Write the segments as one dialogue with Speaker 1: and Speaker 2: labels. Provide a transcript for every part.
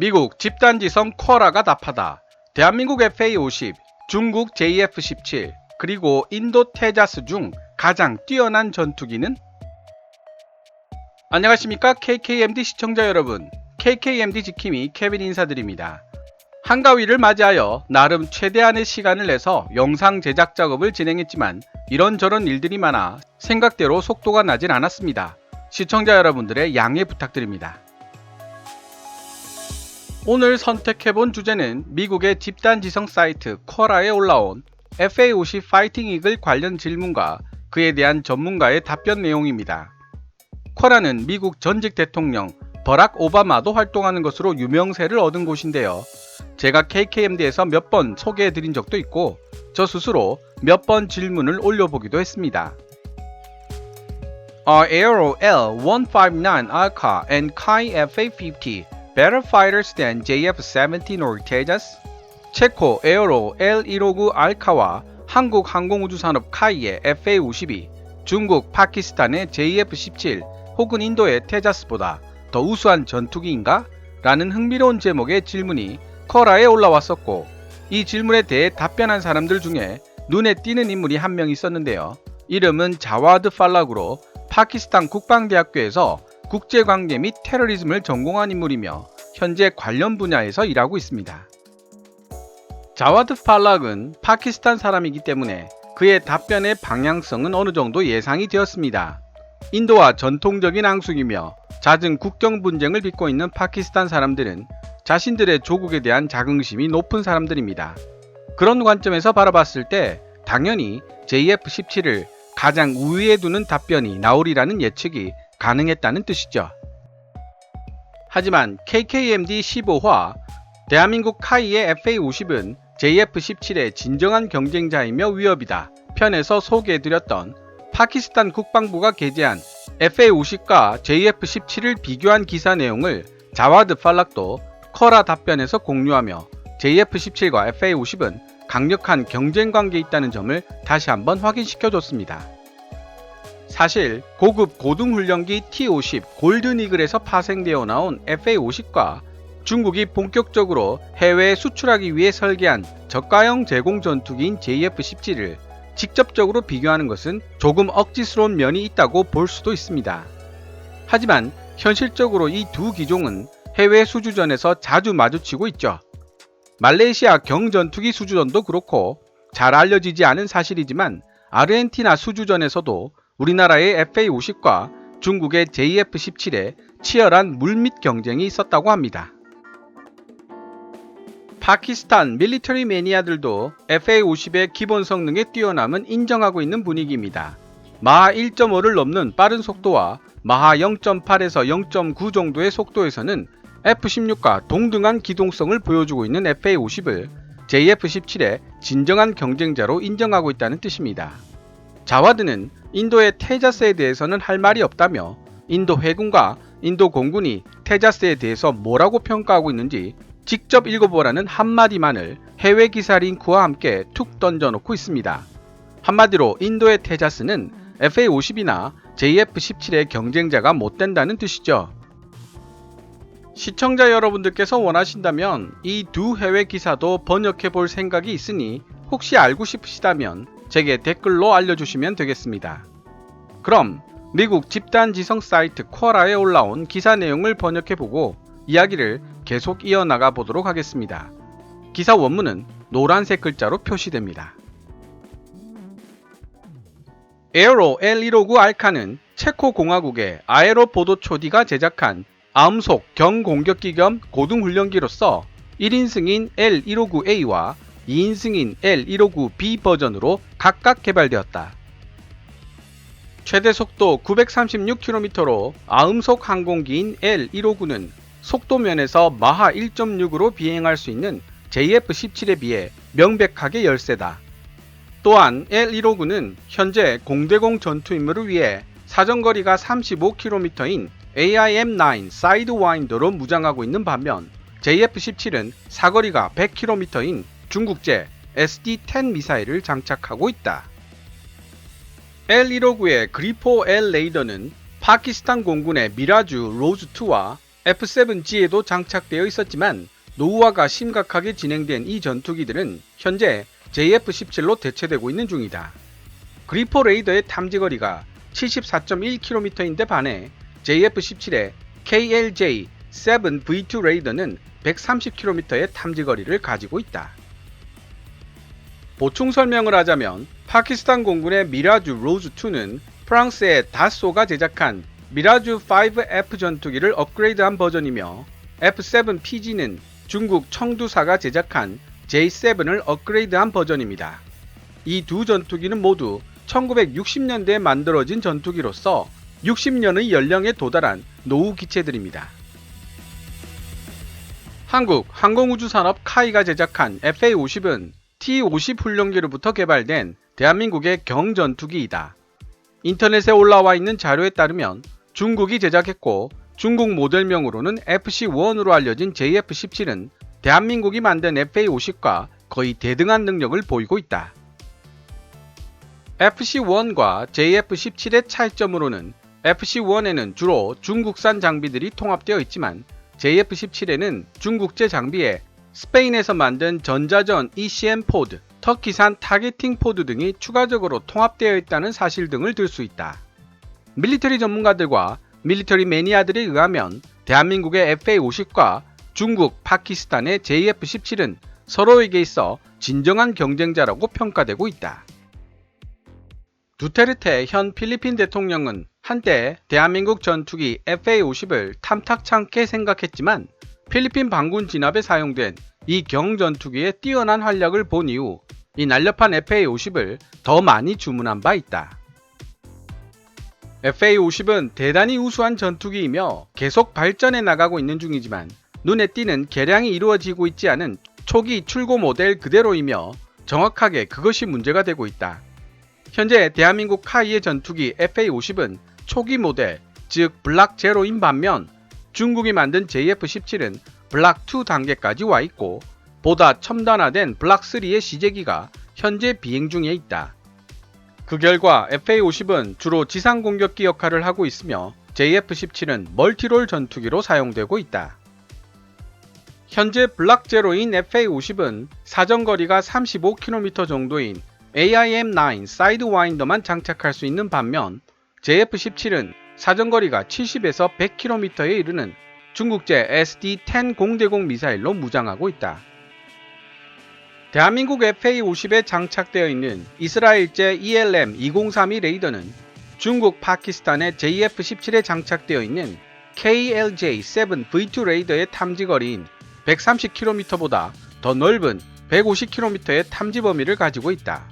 Speaker 1: 미국 집단지성 쿼라가 답하다. 대한민국 FA50, 중국 JF17, 그리고 인도 테자스 중 가장 뛰어난 전투기는? 안녕하십니까 KKMD 시청자 여러분. KKMD 지킴이 케빈 인사드립니다. 한가위를 맞이하여 나름 최대한의 시간을 내서 영상 제작 작업을 진행했지만 이런저런 일들이 많아 생각대로 속도가 나진 않았습니다. 시청자 여러분들의 양해 부탁드립니다. 오늘 선택해본 주제는 미국의 집단지성 사이트 쿼라에 올라온 FA50 파이팅 이글 관련 질문과 그에 대한 전문가의 답변 내용입니다. 쿼라는 미국 전직 대통령 버락 오바마도 활동하는 것으로 유명세를 얻은 곳인데요. 제가 KKMD에서 몇 번 소개해드린 적도 있고 저 스스로 몇 번 질문을 올려보기도 했습니다. Are Aero L-159 Alca and Kai FA-50 better fighters than JF-17 or Tejas? 체코 에어로 L-159 알카와 한국 항공우주산업 카이의 FA-52, 중국 파키스탄의 JF-17 혹은 인도의 테자스보다 더 우수한 전투기인가? 라는 흥미로운 제목의 질문이 커라에 올라왔었고 이 질문에 대해 답변한 사람들 중에 눈에 띄는 인물이 한 명 있었는데요. 이름은 자와드 팔락으로 파키스탄 국방대학교에서 국제관계 및 테러리즘을 전공한 인물이며 현재 관련 분야에서 일하고 있습니다. 자와드 팔락은 파키스탄 사람이기 때문에 그의 답변의 방향성은 어느 정도 예상이 되었습니다. 인도와 전통적인 앙숙이며 잦은 국경 분쟁을 빚고 있는 파키스탄 사람들은 자신들의 조국에 대한 자긍심이 높은 사람들입니다. 그런 관점에서 바라봤을 때 당연히 JF-17을 가장 우위에 두는 답변이 나오리라는 예측이 가능했다는 뜻이죠. 하지만 KKMD 15화 대한민국 카이의 FA50은 JF-17의 진정한 경쟁자이며 위협이다 편에서 소개해드렸던 파키스탄 국방부가 게재한 FA-50과 JF-17을 비교한 기사 내용을 자와드 팔락도 커라 답변에서 공유하며 JF-17과 FA-50은 강력한 경쟁 관계에 있다는 점을 다시 한번 확인시켜줬습니다. 사실 고급 고등훈련기 T-50 골든 이글에서 파생되어 나온 FA-50과 중국이 본격적으로 해외에 수출하기 위해 설계한 저가형 제공 전투기인 JF-17을 직접적으로 비교하는 것은 조금 억지스러운 면이 있다고 볼 수도 있습니다. 하지만 현실적으로 이 두 기종은 해외 수주전에서 자주 마주치고 있죠. 말레이시아 경전투기 수주전도 그렇고 잘 알려지지 않은 사실이지만 아르헨티나 수주전에서도 우리나라의 FA50과 중국의 JF17에 치열한 물밑 경쟁이 있었다고 합니다. 파키스탄 밀리터리 매니아들도 FA50의 기본 성능의 뛰어남은 인정하고 있는 분위기입니다. 마하 1.5를 넘는 빠른 속도와 마하 0.8에서 0.9 정도의 속도에서는 F-16과 동등한 기동성을 보여주고 있는 FA-50을 JF-17의 진정한 경쟁자로 인정하고 있다는 뜻입니다. 자와드는 인도의 테자스에 대해서는 할 말이 없다며 인도 해군과 인도 공군이 테자스에 대해서 뭐라고 평가하고 있는지 직접 읽어보라는 한마디만을 해외 기사 링크와 함께 툭 던져놓고 있습니다. 한마디로 인도의 테자스는 FA-50이나 JF-17의 경쟁자가 못 된다는 뜻이죠. 시청자 여러분들께서 원하신다면 이 두 해외 기사도 번역해 볼 생각이 있으니 혹시 알고 싶으시다면 제게 댓글로 알려주시면 되겠습니다. 그럼 미국 집단지성 사이트 쿼라에 올라온 기사 내용을 번역해 보고 이야기를 계속 이어나가 보도록 하겠습니다. 기사 원문은 노란색 글자로 표시됩니다. 에어로 L159 알카는 체코 공화국의 아에로 보도초디가 제작한 암속 경공격기 겸 고등훈련기로서 1인 승인 L159A와 2인 승인 L159B 버전으로 각각 개발되었다. 최대 속도 936km로 아음속 항공기인 L159는 속도 면에서 마하 1.6으로 비행할 수 있는 JF-17에 비해 명백하게 열세다. 또한 L159는 현재 공대공 전투 임무를 위해 사정거리가 35km인 AIM-9 사이드와인더로 무장하고 있는 반면 JF-17은 사거리가 100km인 중국제 SD-10 미사일을 장착하고 있다. L159의 그리포 L 레이더는 파키스탄 공군의 미라주 로즈2와 F-7G에도 장착되어 있었지만 노후화가 심각하게 진행된 이 전투기들은 현재 JF-17로 대체되고 있는 중이다. 그리포 레이더의 탐지거리가 74.1km인데 반해 JF-17의 KLJ-7V2 레이더는 130km의 탐지거리를 가지고 있다. 보충 설명을 하자면 파키스탄 공군의 미라주 로즈2는 프랑스의 다소가 제작한 미라주 5F 전투기를 업그레이드한 버전이며 F7PG는 중국 청두사가 제작한 J7을 업그레이드한 버전입니다. 이 두 전투기는 모두 1960년대에 만들어진 전투기로서 60년의 연령에 도달한 노후 기체들입니다. 한국 항공우주산업 카이가 제작한 FA-50은 T-50 훈련기로부터 개발된 대한민국의 경전투기이다. 인터넷에 올라와 있는 자료에 따르면 중국이 제작했고 중국 모델명으로는 FC-1으로 알려진 JF-17은 대한민국이 만든 FA-50과 거의 대등한 능력을 보이고 있다. FC-1과 JF-17의 차이점으로는 FC-1에는 주로 중국산 장비들이 통합되어 있지만 JF-17에는 중국제 장비에 스페인에서 만든 전자전 ECM 포드, 터키산 타겟팅 포드 등이 추가적으로 통합되어 있다는 사실 등을 들 수 있다. 밀리터리 전문가들과 밀리터리 매니아들에 의하면 대한민국의 FA-50과 중국, 파키스탄의 JF-17은 서로에게 있어 진정한 경쟁자라고 평가되고 있다. 두테르테 현 필리핀 대통령은 한때 대한민국 전투기 FA-50을 탐탁찮게 생각했지만 필리핀 반군 진압에 사용된 이 경전투기의 뛰어난 활약을 본 이후 이 날렵한 FA-50을 더 많이 주문한 바 있다. FA-50은 대단히 우수한 전투기이며 계속 발전해 나가고 있는 중이지만 눈에 띄는 개량이 이루어지고 있지 않은 초기 출고 모델 그대로이며 정확하게 그것이 문제가 되고 있다. 현재 대한민국 카이의 전투기 FA-50은 초기 모델, 즉 블락 제로인 반면 중국이 만든 JF-17은 블락 2 단계까지 와 있고 보다 첨단화된 블락 3의 시제기가 현재 비행 중에 있다. 그 결과 FA-50은 주로 지상 공격기 역할을 하고 있으며 JF-17은 멀티롤 전투기로 사용되고 있다. 현재 블락 제로인 FA-50은 사정거리가 35km 정도인 AIM-9 사이드와인더만 장착할 수 있는 반면 JF-17은 사정거리가 70에서 100km에 이르는 중국제 SD-10 공대공 미사일로 무장하고 있다. 대한민국 FA-50에 장착되어 있는 이스라엘제 E ELM-2032 레이더는 중국 파키스탄의 JF-17에 장착되어 있는 KLJ-7V2 레이더의 탐지거리인 130km보다 더 넓은 150km의 탐지 범위를 가지고 있다.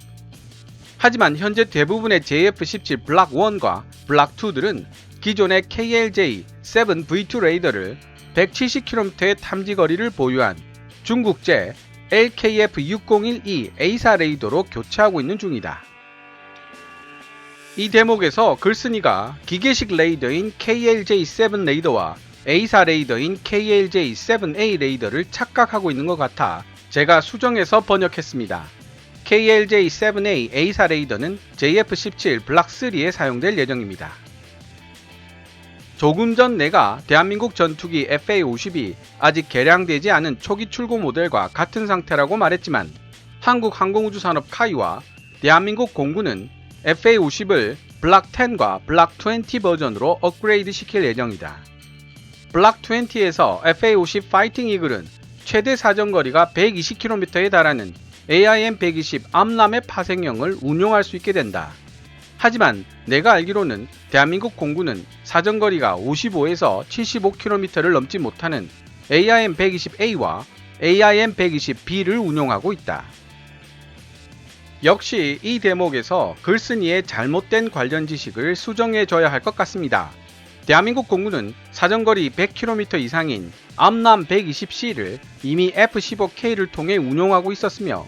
Speaker 1: 하지만 현재 대부분의 JF-17 블락 1과 블락 2들은 기존의 KLJ-7V2 레이더를 170km의 탐지 거리를 보유한 중국제 LKF-601E A사 레이더로 교체하고 있는 중이다. 이 대목에서 글쓴이가 기계식 레이더인 KLJ-7 레이더와 A사 레이더인 KLJ-7A 레이더를 착각하고 있는 것 같아 제가 수정해서 번역했습니다. KLJ-7A A사 레이더는 JF-17 블락 3에 사용될 예정입니다. 조금 전 내가 대한민국 전투기 FA-50이 아직 개량되지 않은 초기 출고 모델과 같은 상태라고 말했지만 한국 항공우주산업 카이와 대한민국 공군은 FA-50을 블락 10과 블락 20 버전으로 업그레이드 시킬 예정이다. 블락 20에서 FA-50 파이팅 이글은 최대 사정거리가 120km에 달하는 AIM-120 암람의 파생형을 운용할 수 있게 된다. 하지만 내가 알기로는 대한민국 공군은 사정거리가 55에서 75km를 넘지 못하는 AIM-120A와 AIM-120B를 운용하고 있다. 역시 이 대목에서 글쓴이의 잘못된 관련 지식을 수정해줘야 할 것 같습니다. 대한민국 공군은 사정거리 100km 이상인 암람 120C를 이미 F-15K를 통해 운용하고 있었으며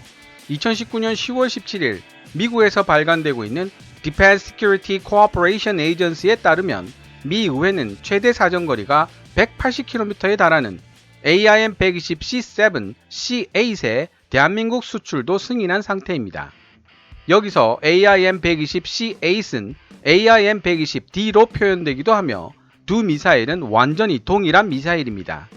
Speaker 1: 2019년 10월 17일 미국에서 발간되고 있는 Defense Security Cooperation Agency에 따르면 미 의회는 최대 사정거리가 180km에 달하는 AIM-120C7 C8의 대한민국 수출도 승인한 상태입니다. 여기서 AIM-120C8은 AIM-120D로 표현되기도 하며 두 미사일은 완전히 동일한 미사일입니다.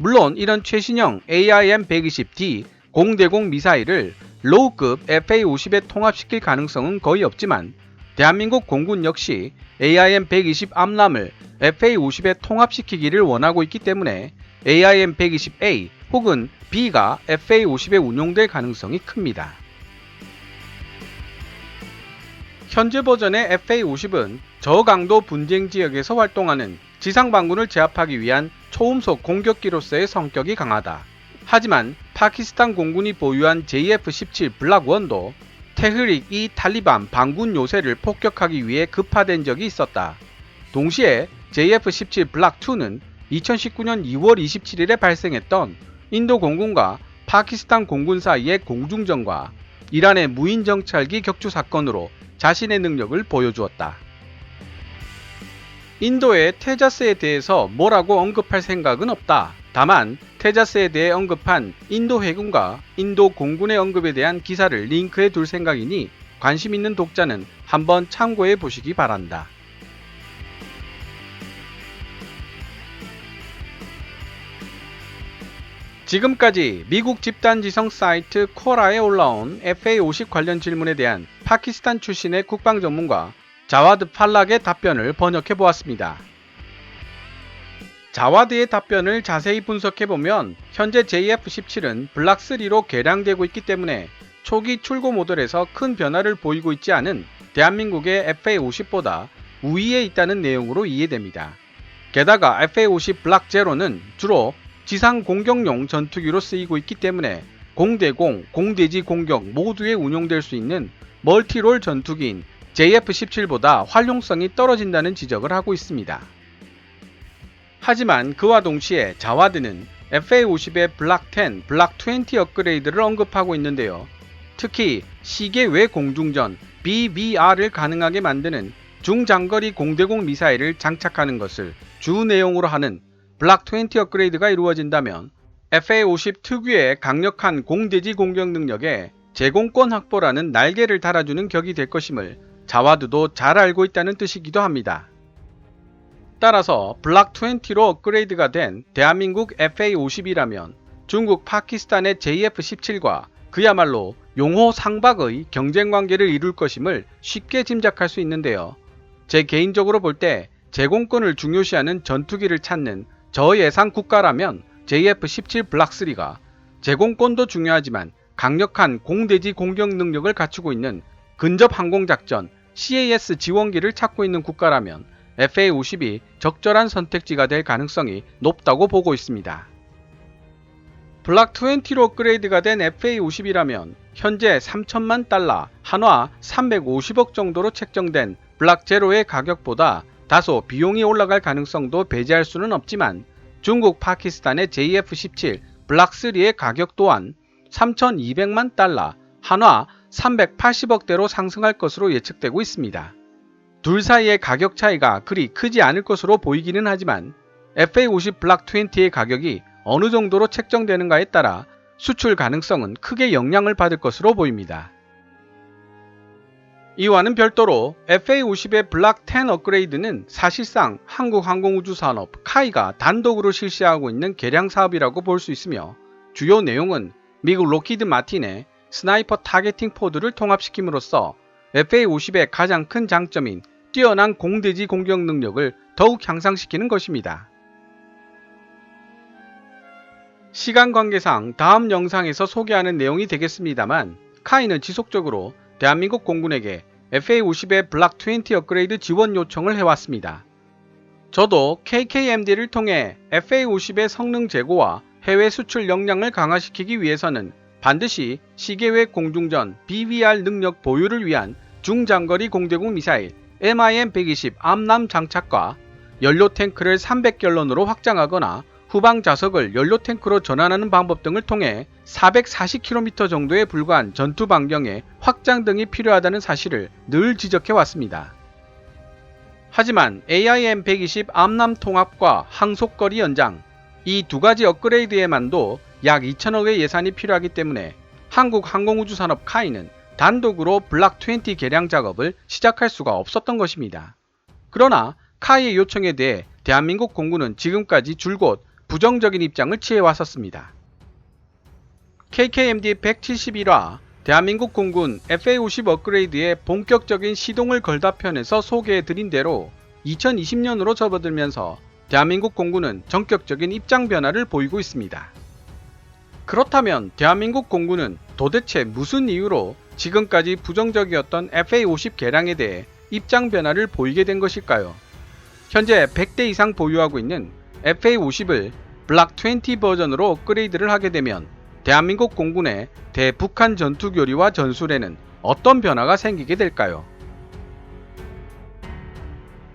Speaker 1: 물론 이런 최신형 AIM-120D 공대공 미사일을 로우급 FA-50에 통합시킬 가능성은 거의 없지만 대한민국 공군 역시 AIM-120 암람을 FA-50에 통합시키기를 원하고 있기 때문에 AIM-120A 혹은 B가 FA-50에 운용될 가능성이 큽니다. 현재 버전의 FA-50은 저강도 분쟁 지역에서 활동하는 지상 방군을 제압하기 위한 초음속 공격기로서의 성격이 강하다. 하지만 파키스탄 공군이 보유한 JF-17 블락1도 테흐릭 이 탈리반 반군 요새를 폭격하기 위해 급파된 적이 있었다. 동시에 JF-17 블락2는 2019년 2월 27일에 발생했던 인도 공군과 파키스탄 공군 사이의 공중전과 이란의 무인 정찰기 격추 사건으로 자신의 능력을 보여주었다. 인도의 테자스에 대해서 뭐라고 언급할 생각은 없다. 다만 테자스에 대해 언급한 인도 해군과 인도 공군의 언급에 대한 기사를 링크해 둘 생각이니 관심 있는 독자는 한번 참고해 보시기 바란다. 지금까지 미국 집단지성 사이트 코라에 올라온 FA50 관련 질문에 대한 파키스탄 출신의 국방 전문가 자와드 팔락의 답변을 번역해 보았습니다. 자와드의 답변을 자세히 분석해 보면 현재 JF-17은 블락3로 개량되고 있기 때문에 초기 출고 모델에서 큰 변화를 보이고 있지 않은 대한민국의 FA-50보다 우위에 있다는 내용으로 이해됩니다. 게다가 FA-50 블락 제로는 주로 지상 공격용 전투기로 쓰이고 있기 때문에 공대공, 공대지 공격 모두에 운용될 수 있는 멀티롤 전투기인 JF-17보다 활용성이 떨어진다는 지적을 하고 있습니다. 하지만 그와 동시에 자와드는 FA-50의 블락 10, 블락 20 업그레이드를 언급하고 있는데요. 특히 시계 외 공중전 BVR을 가능하게 만드는 중장거리 공대공 미사일을 장착하는 것을 주 내용으로 하는 블락 20 업그레이드가 이루어진다면 FA-50 특유의 강력한 공대지 공격 능력에 제공권 확보라는 날개를 달아주는 격이 될 것임을 자와드도 잘 알고 있다는 뜻이기도 합니다. 따라서 블락 20로 업그레이드가 된 대한민국 FA-50이라면 중국 파키스탄의 JF-17과 그야말로 용호 상박의 경쟁 관계를 이룰 것임을 쉽게 짐작할 수 있는데요. 제 개인적으로 볼 때 제공권을 중요시하는 전투기를 찾는 저예상 국가라면 JF-17 블락 3가 제공권도 중요하지만 강력한 공대지 공격 능력을 갖추고 있는 근접 항공작전 CAS 지원기를 찾고 있는 국가라면 FA-50이 적절한 선택지가 될 가능성이 높다고 보고 있습니다. 블락 20로 업그레이드가 된 FA-50이라면 현재 3천만 달러, 한화 350억 정도로 책정된 블락 제로의 가격보다 다소 비용이 올라갈 가능성도 배제할 수는 없지만 중국 파키스탄의 JF-17 블락 3의 가격 또한 3,200만 달러, 한화 380억대로 상승할 것으로 예측되고 있습니다. 둘 사이의 가격 차이가 그리 크지 않을 것으로 보이기는 하지만 FA50 블락 20의 가격이 어느 정도로 책정되는가에 따라 수출 가능성은 크게 영향을 받을 것으로 보입니다. 이와는 별도로 FA50의 블락 10 업그레이드는 사실상 한국항공우주산업 카이가 단독으로 실시하고 있는 개량 사업이라고 볼 수 있으며 주요 내용은 미국 로키드 마틴의 스나이퍼 타겟팅 포드를 통합시킴으로써 FA-50의 가장 큰 장점인 뛰어난 공대지 공격 능력을 더욱 향상시키는 것입니다. 시간 관계상 다음 영상에서 소개하는 내용이 되겠습니다만 카이는 지속적으로 대한민국 공군에게 FA-50의 블락 20 업그레이드 지원 요청을 해왔습니다. 저도 KKMD를 통해 FA-50의 성능 제고와 해외 수출 역량을 강화시키기 위해서는 반드시 시계외 공중전 BVR 능력 보유를 위한 중장거리 공대공 미사일 MIM-120 암남 장착과 연료 탱크를 300갤런으로 확장하거나 후방 좌석을 연료 탱크로 전환하는 방법 등을 통해 440km 정도에 불과한 전투 반경의 확장 등이 필요하다는 사실을 늘 지적해 왔습니다. 하지만 AIM-120 암남 통합과 항속거리 연장 이 두 가지 업그레이드에만도 약 2천억의 예산이 필요하기 때문에 한국항공우주산업 카이는 단독으로 블락 20 개량 작업을 시작할 수가 없었던 것입니다. 그러나 카이의 요청에 대해 대한민국 공군은 지금까지 줄곧 부정적인 입장을 취해왔었습니다. KKMD 171화 대한민국 공군 FA50 업그레이드의 본격적인 시동을 걸다 편에서 소개해드린 대로 2020년으로 접어들면서 대한민국 공군은 전격적인 입장 변화를 보이고 있습니다. 그렇다면 대한민국 공군은 도대체 무슨 이유로 지금까지 부정적이었던 FA50 개량에 대해 입장 변화를 보이게 된 것일까요? 현재 100대 이상 보유하고 있는 FA50을 블락 20 버전으로 업그레이드를 하게 되면 대한민국 공군의 대북한 전투 교리와 전술에는 어떤 변화가 생기게 될까요?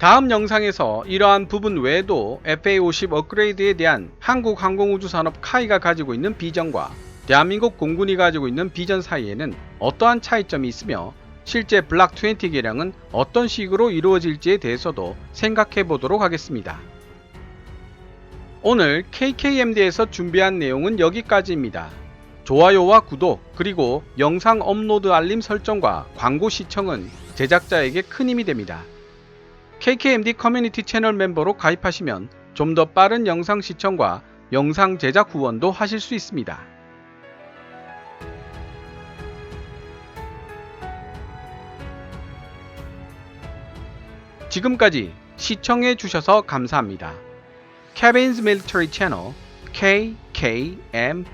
Speaker 1: 다음 영상에서 이러한 부분 외에도 FA50 업그레이드에 대한 한국 항공우주산업 카이가 가지고 있는 비전과 대한민국 공군이 가지고 있는 비전 사이에는 어떠한 차이점이 있으며 실제 블락 20 개량은 어떤 식으로 이루어질지에 대해서도 생각해 보도록 하겠습니다. 오늘 KKMD에서 준비한 내용은 여기까지입니다. 좋아요와 구독, 그리고 영상 업로드 알림 설정과 광고 시청은 제작자에게 큰 힘이 됩니다. KKMD 커뮤니티 채널 멤버로 가입하시면 좀 더 빠른 영상 시청과 영상 제작 후원도 하실 수 있습니다. 지금까지 시청해 주셔서 감사합니다. Kevin's Military Channel KKMD